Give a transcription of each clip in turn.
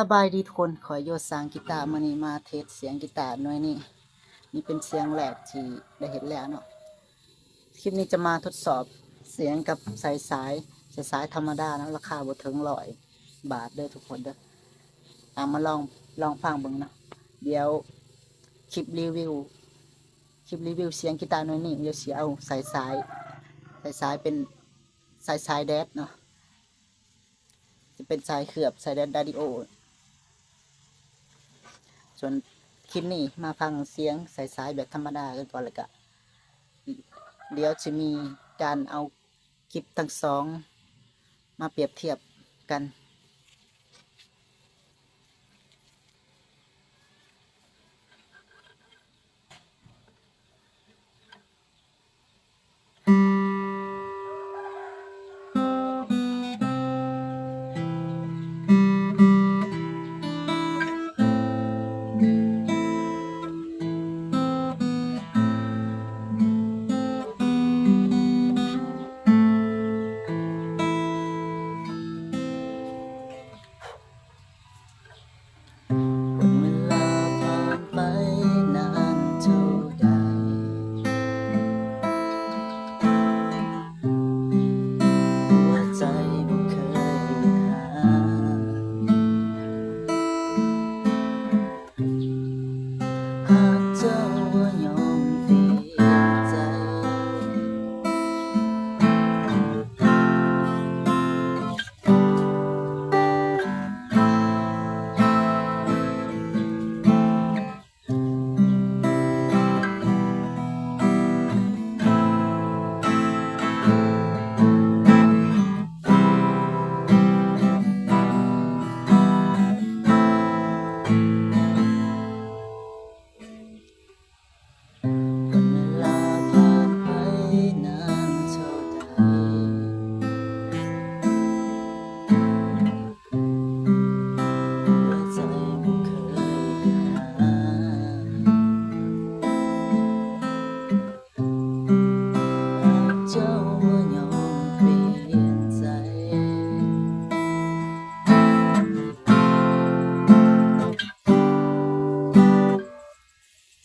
สบายดีทุกคนขอโยสร้างกีตาร์มื้อนี้มาเทสเสียงกีตาร์หน่อยนี่นี่เป็นเสียงแรกที่ได้เห็นแล้วเนาะคลิปนี้จะมาทดสอบเสียงกับสายสายสายสายธรรมดานะราคาบ่ถึงร้อยบาทเด้อทุกคนเด้อเอามาลองลองฟังบิ่งเนาะเดี๋ยวคลิปรีวิวคลิปรีวิวเสียงกีตาร์หน่อยนี่เดี๋ยวสิเอาสายสายสายสายเป็นสายสายแดดเนาะจะเป็นสายเคลือบสายแดดดาดิโอ ส่วนคลิปนี้มาฟังเสียงสายๆแบบธรรมดากันก่อนเลยกะเดี๋ยวจะมีการเอาคลิปทั้งสอง มาเปรียบเทียบกัน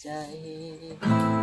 ใจ